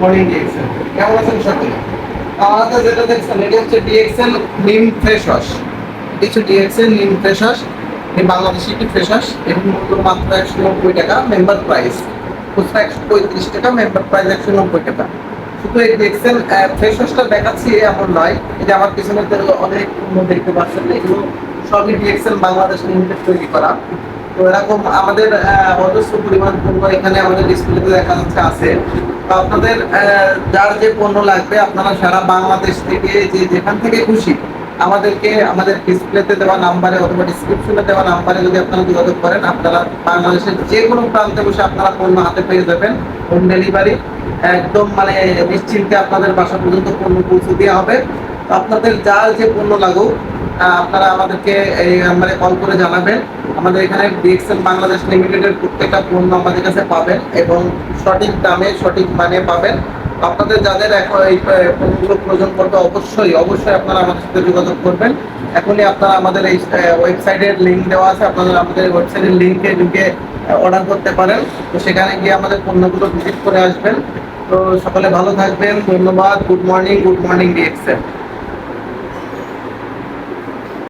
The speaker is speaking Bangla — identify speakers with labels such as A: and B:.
A: মর্নিং ডিএক্সএল কেমন আছেন সকলে? আমাদের যেটা দেখছেন, এটা হচ্ছে ডিএক্সএল নিম ফ্রেশ কিছু ডিএক্সএল নিম ফ্রেশ এই বাংলাদেশি একটি ফ্রেশ এর মূল্য মাত্র একশো নব্বই টাকা মেম্বার প্রাইস খুচরা একশো পঁয়ত্রিশ টাকা মেম্বার প্রাইস একশো নব্বই টাকা। শুধু এই ডিএক্সএল ফ্রেশ দেখাচ্ছি এমন নয়। এটা আমার পিছনে অনেক দেখতে পাচ্ছেন, এগুলো সবই ডিএক্সএল বাংলাদেশ লিমিটেড তৈরি করা। তো এরকম আমাদের অজস্র পরিমাণ পণ্য এখানে আমাদের ডিসপ্লেতে দেখা যাচ্ছে, আছে। তো আপনাদের যার যে পণ্য লাগবে, আপনারা সারা বাংলাদেশ থেকে যে যেখান থেকে খুশি, আমাদেরকে, আমাদের ডিসপ্লেতে দেওয়া নাম্বারে অথবা ডিসক্রিপশনে দেওয়া নাম্বারে যদি আপনারা যোগাযোগ করেন, আপনারা বাংলাদেশের যে কোনো প্রান্তে বসে আপনারা পণ্য হাতে পেয়ে যাবেন। হোম ডেলিভারি একদম মানে নিশ্চিন্তে আপনাদের বাসা পর্যন্ত পণ্য পৌঁছে দেওয়া হবে। আপনাদের যার যে পণ্য লাগুক আপনারা আমাদেরকে এই নাম্বারে কল করে জানাবেন। আমাদের এখানে ডিএক্সএল বাংলাদেশ লিমিটেডের প্রত্যেকটা পণ্য আমাদের কাছে পাবেন এবং সঠিক দামে, সঠিক মানে পাবেন। আপনাদের যাদের এখন এই পণ্যগুলো প্রয়োজন করবে অবশ্যই অবশ্যই আপনারা আমাদের সাথে যোগাযোগ করবেন। এখনই আপনারা আমাদের এই ওয়েবসাইটের লিঙ্ক দেওয়া আছে। আপনারা আমাদের ওয়েবসাইটের লিঙ্কে ঢুকে অর্ডার করতে পারেন। তো সেখানে গিয়ে আমাদের পণ্যগুলো ভিজিট করে আসবেন। তো সকলে ভালো থাকবেন। ধন্যবাদ। Good morning good morning DXL